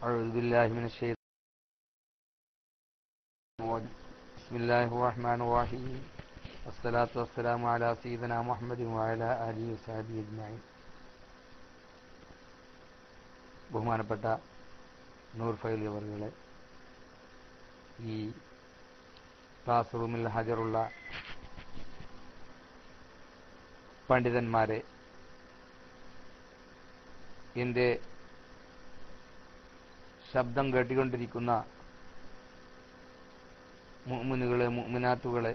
أعوذ بالله من الشيطان الرجيم بسم الله الرحمن الرحيم والصلاة والسلام على سيدنا محمد وعلى آله وصحبه أجمعين ബഹുമാനപ്പെട്ട നൂർ ഫൈൽ അവറുകളെ ഈ ക്ലാസ് റൂമിൽ ഹാജറുള്ള പണ്ഡിതന്മാരെ എൻ്റെ ശബ്ദം കേട്ടുകൊണ്ടിരിക്കുന്ന മുഅ്മിനുകളെ മുഅ്മിനാത്തുകളെ.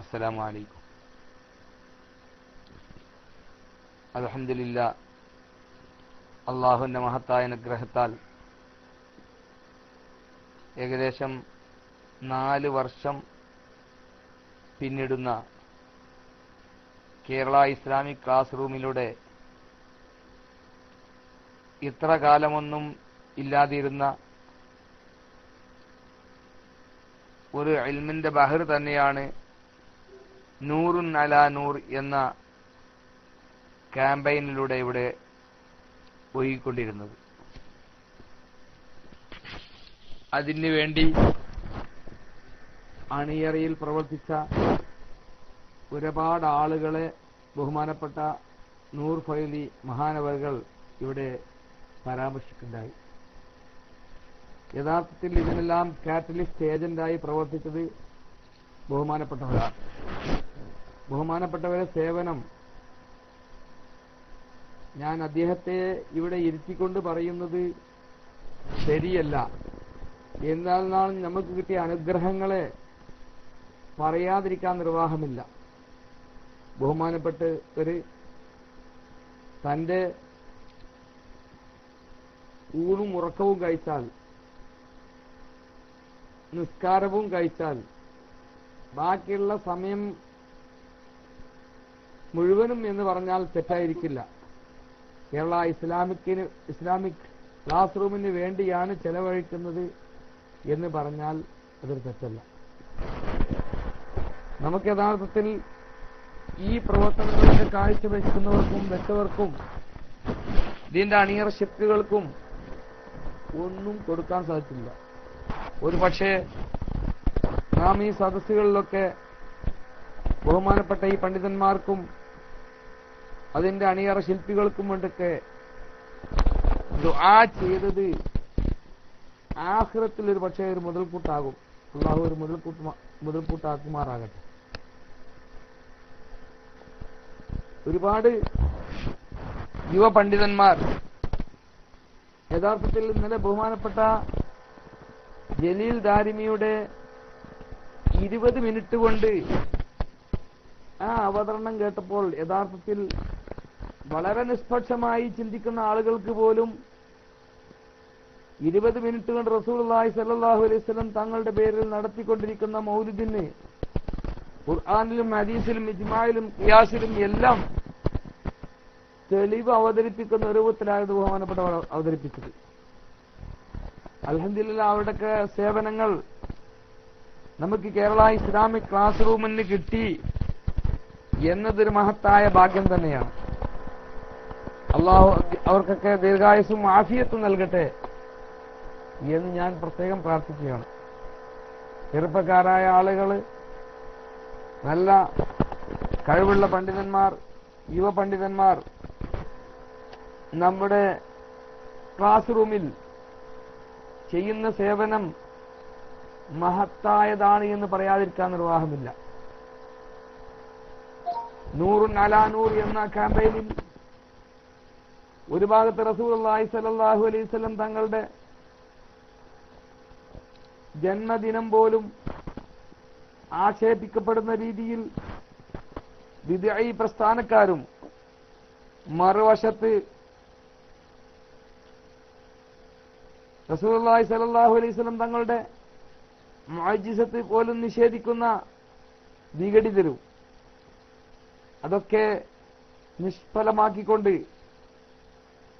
അസ്സലാമു അലൈക്കും അൽഹംദുലില്ലാ അള്ളാഹുവിന്റെ മഹത്തായ അനുഗ്രഹത്താൽ ഏകദേശം നാല് വർഷം പിന്നിടുന്ന കേരള ഇസ്ലാമിക് ക്ലാസ് റൂമിലൂടെ ഇത്ര കാലമൊന്നും ഇല്ലാതിരുന്ന ഒരു ഇൽമിന്റെ ബഹർ തന്നെയാണ് നൂറുൻ അല നൂർ എന്ന ക്യാമ്പയിനിലൂടെ ഇവിടെ പോയിക്കൊണ്ടിരുന്നത് അതിനു വേണ്ടി അണിയറയിൽ പ്രവർത്തിച്ച ഒരുപാട് ആളുകളെ ബഹുമാനപ്പെട്ട നൂർ ഫൈലി മഹാനവകൾ ഇവിടെ പരാമർശിക്കുണ്ടായി യഥാർത്ഥത്തിൽ ഇതിനെല്ലാം കാറ്റലിസ്റ്റ് ഏജന്റായി പ്രവർത്തിച്ചത് ബഹുമാനപ്പെട്ടവരാണ്. ബഹുമാനപ്പെട്ടവരെ സേവനം ഞാൻ അദ്ദേഹത്തെ ഇവിടെ ഇരുത്തിക്കൊണ്ട് പറയുന്നത് ശരിയല്ല. എന്നാൽ നമുക്ക് കിട്ടിയ അനുഗ്രഹങ്ങളെ പറയാതിരിക്കാൻ നിർവാഹമില്ല. ബഹുമാനപ്പെട്ട് ഒരു തന്റെ ഊണും ഉറക്കവും കഴിച്ചാൽ നിസ്കാരവും കഴിച്ചാൽ ബാക്കിയുള്ള സമയം മുഴുവനും എന്ന് പറഞ്ഞാൽ തെറ്റായിരിക്കില്ല. കേരള ഇസ്ലാമിക്കിന് ഇസ്ലാമിക് ക്ലാസ് റൂമിന് വേണ്ടിയാണ് ചെലവഴിക്കുന്നത് എന്ന് പറഞ്ഞാൽ അതൊരു തെറ്റല്ല. നമുക്ക് യഥാർത്ഥത്തിൽ ഈ പ്രവർത്തനങ്ങളുടെ കാഴ്ചവെക്കുന്നവർക്കും വെച്ചവർക്കും ഇതിന്റെ അണിയറ ശക്തികൾക്കും ഒന്നും കൊടുക്കാൻ സാധിച്ചില്ല. ഒരു പക്ഷേ നാം ഈ സദസ്സുകളിലൊക്കെ ബഹുമാനപ്പെട്ട ഈ പണ്ഡിതന്മാർക്കും അതിന്റെ അണിയറ ശില്പികൾക്കും വേണ്ടൊക്കെ ദുആ ചെയ്തത് ആഹ്റത്തിൽ ഒരു പക്ഷേ ഒരു മുതൽക്കൂട്ടാകും. അള്ളാഹു ഒരു മുതൽക്കൂട്ട് മുതൽക്കൂട്ടാക്കുമാറാകട്ടെ. ഒരുപാട് യുവ പണ്ഡിതന്മാർ യഥാർത്ഥത്തിൽ ഇന്നലെ ബഹുമാനപ്പെട്ട ജലീൽ ദാരിമിയുടെ ഇരുപത് മിനിറ്റ് കൊണ്ട് ആ അവതരണം കേട്ടപ്പോൾ യഥാർത്ഥത്തിൽ വളരെ നിഷ്പക്ഷമായി ചിന്തിക്കുന്ന ആളുകൾക്ക് പോലും ഇരുപത് മിനിറ്റ് കൊണ്ട് റസൂൽഹി സല്ലാഹു അലൈഹി സ്വലം തങ്ങളുടെ പേരിൽ നടത്തിക്കൊണ്ടിരിക്കുന്ന മൗലിദിന് ഖുർആാനിലും ഹദീസിലും ഇജ്മായിലും ഖിയാസിലും എല്ലാം തെളിവ് അവതരിപ്പിക്കുന്ന രൂപത്തിലായത് ബഹുമാനപ്പെട്ടവർ അവതരിപ്പിച്ചത്. അലഹദില്ല അവരുടെയൊക്കെ സേവനങ്ങൾ നമുക്ക് കേരള ഇസ്ലാമിക് ക്ലാസ് റൂമിന് കിട്ടി എന്നതൊരു മഹത്തായ ഭാഗ്യം തന്നെയാണ്. അള്ളാഹു അവർക്കൊക്കെ ദീർഘായുസും ആഫിയത്തും നൽകട്ടെ എന്ന് ഞാൻ പ്രത്യേകം പ്രാർത്ഥിക്കുകയാണ്. ചെറുപ്പക്കാരായ ആളുകൾ നല്ല കഴിവുള്ള പണ്ഡിതന്മാർ യുവ പണ്ഡിതന്മാർ നമ്മുടെ ക്ലാസ് റൂമിൽ ചെയ്യുന്ന സേവനം മഹത്തായതാണ് എന്ന് പറയാതിരിക്കാൻ നിർവാഹമില്ല. നൂറുൻ അലാനൂർ എന്ന ക്യാമ്പയിനിൽ ഒരു ഭാഗത്ത് റസൂൽ അള്ളാഹി സലാഹു അലൈവല്ലം തങ്ങളുടെ ജന്മദിനം പോലും ആക്ഷേപിക്കപ്പെടുന്ന രീതിയിൽ വിദ്യായി പ്രസ്ഥാനക്കാരും മറുവശത്ത് റസൂലി സലാഹു അലൈവലം തങ്ങളുടെ മാജിസത്ത് പോലും നിഷേധിക്കുന്ന വിഘടിതരും അതൊക്കെ നിഷ്ഫലമാക്കിക്കൊണ്ട്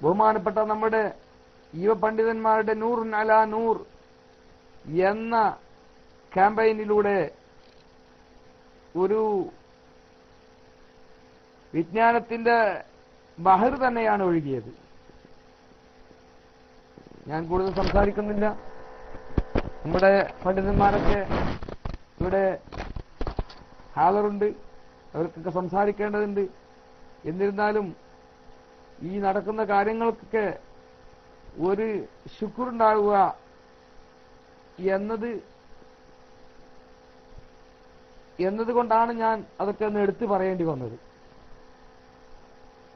ബഹുമാനപ്പെട്ട നമ്മുടെ യുവ പണ്ഡിതന്മാരുടെ നൂർ അല നൂർ എന്ന ക്യാമ്പയിനിലൂടെ ഒരു വിജ്ഞാനത്തിന്റെ ബഹർ തന്നെയാണ് ഒഴുകിയത്. ഞാൻ കൂടുതൽ സംസാരിക്കുന്നില്ല. നമ്മുടെ പണ്ഡിതന്മാരൊക്കെ ഇവിടെ ഹാലറുണ്ട് അവർക്കൊക്കെ സംസാരിക്കേണ്ടതുണ്ട്. എന്നിരുന്നാലും ഈ നടക്കുന്ന കാര്യങ്ങൾക്കൊക്കെ ഒരു ശുക്രുണ്ടാവുക എന്നത് എന്നതുകൊണ്ടാണ് ഞാൻ അതൊക്കെ ഒന്ന് എടുത്തു പറയേണ്ടി വന്നത്.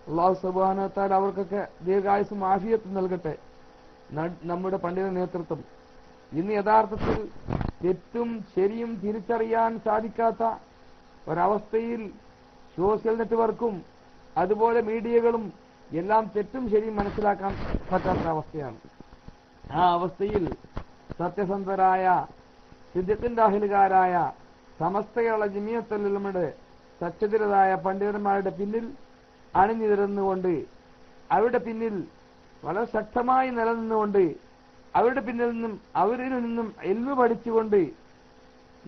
അള്ളാഹു സുബാനത്താൽ അവർക്കൊക്കെ ദീർഘായുസ് മാഫിയത്ത് നൽകട്ടെ. നമ്മുടെ പണ്ഡിത നേതൃത്വം. ഇന്ന് യഥാർത്ഥത്തിൽ തെറ്റും ശരിയും തിരിച്ചറിയാൻ സാധിക്കാത്ത ഒരവസ്ഥയിൽ സോഷ്യൽ നെറ്റ്വർക്കും അതുപോലെ മീഡിയകളും എല്ലാം തെറ്റും ശരിയും മനസ്സിലാക്കാൻ പറ്റാത്ത അവസ്ഥയാണ്. ആ അവസ്ഥയിൽ സത്യസന്ധരായ സിദ്ധത്തിന്റെ അഹിലുകാരായ സമസ്തയുള്ള ജമിയത്തല്ലുമയുടെ സച്ചതിരതായ പണ്ഡിതന്മാരുടെ പിന്നിൽ അണിനിരന്നുകൊണ്ട് അവരുടെ പിന്നിൽ വളരെ ശക്തമായി നിലനിന്നുകൊണ്ട് അവരുടെ പിന്നിൽ നിന്നും അവരിൽ നിന്നും എൽവ് പഠിച്ചുകൊണ്ട്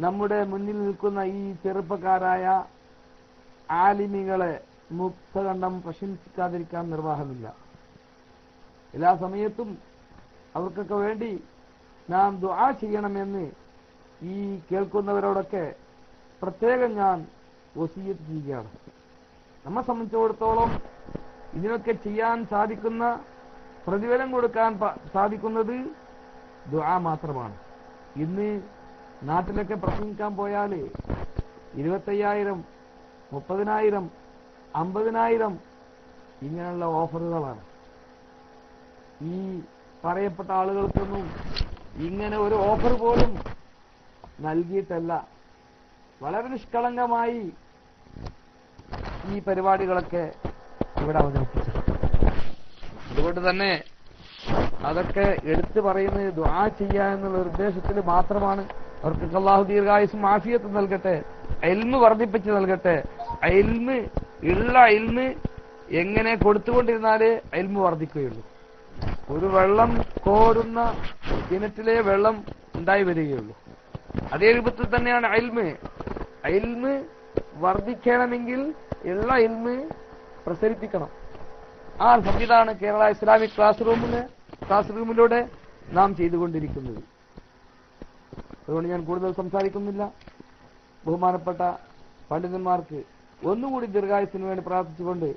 നമ്മുടെ മുന്നിൽ നിൽക്കുന്ന ഈ ചെറുപ്പക്കാരായ ആലിമികളെ മുക്തകണ്ഠം പ്രശംസിക്കാതിരിക്കാൻ നിർവാഹമില്ല. എല്ലാ സമയത്തും അവർക്കൊക്കെ വേണ്ടി നാം ദുആ ചെയ്യണമെന്ന് ഈ കേൾക്കുന്നവരോടൊക്കെ പ്രത്യേകം ഞാൻ വസീയത്ത് ചെയ്യുകയാണ്. നമ്മെ സംബന്ധിച്ചിടത്തോളം ഇതിനൊക്കെ ചെയ്യാൻ സാധിക്കുന്ന പ്രതിഫലം കൊടുക്കാൻ സാധിക്കുന്നത് ദുആ മാത്രമാണ്. ഇന്ന് നാട്ടിലൊക്കെ പ്രസംഗിക്കാൻ പോയാൽ ഇരുപത്തയ്യായിരം മുപ്പതിനായിരം അമ്പതിനായിരം ഇങ്ങനെയുള്ള ഓഫറുകളാണ്. ഈ പറയപ്പെട്ട ആളുകൾക്കൊന്നും ഇങ്ങനെ ഒരു ഓഫർ പോലും നൽകിയിട്ടല്ല. വളരെ നിഷ്കളങ്കമായി ഈ പരിപാടികളൊക്കെ ഇവിടെ അവതരിപ്പിച്ചത്. അതുകൊണ്ട് തന്നെ അതൊക്കെ എടുത്തു പറയുന്നത് ദ്വാ ചെയ്യുക എന്നുള്ള ഉദ്ദേശത്തിൽ മാത്രമാണ്. അവർക്ക് അള്ളാഹു ദീർഘായുസും മാഫിയത്ത് നൽകട്ടെ അയൽമ് വർദ്ധിപ്പിച്ച് നൽകട്ടെ. അയൽമ് ഉള്ള അയൽമ് എങ്ങനെ കൊടുത്തുകൊണ്ടിരുന്നാലേ അയൽമ് വർദ്ധിക്കുകയുള്ളൂ. ഒരു വെള്ളം കോരുന്ന കിണറ്റിലെ വെള്ളം ഉണ്ടായി വരികയുള്ളൂ. അതേ രൂപത്തിൽ തന്നെയാണ് അയൽമ് അയൽമ് വർദ്ധിക്കണമെങ്കിൽ ഉള്ള അയൽമ് പ്രസരിപ്പിക്കണം. ആ സംവിധാനം കേരള ഇസ്ലാമിക് ക്ലാസ് റൂമിന് ക്ലാസ് റൂമിലൂടെ നാം ചെയ്തുകൊണ്ടിരിക്കുന്നത്. അതുകൊണ്ട് ഞാൻ കൂടുതൽ സംസാരിക്കുന്നില്ല. ബഹുമാനപ്പെട്ട പണ്ഡിതന്മാർക്ക് ഒന്നുകൂടി ദീർഘായുസിന് വേണ്ടി പ്രാർത്ഥിച്ചുകൊണ്ട്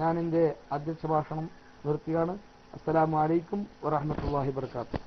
ഞാൻ എന്റെ അധ്യക്ഷ ഭാഷണം നിർത്തിയാണ് അസ്സലാമു അലൈക്കും വറഹമത്തല്ലാഹി വർക്കാത്തു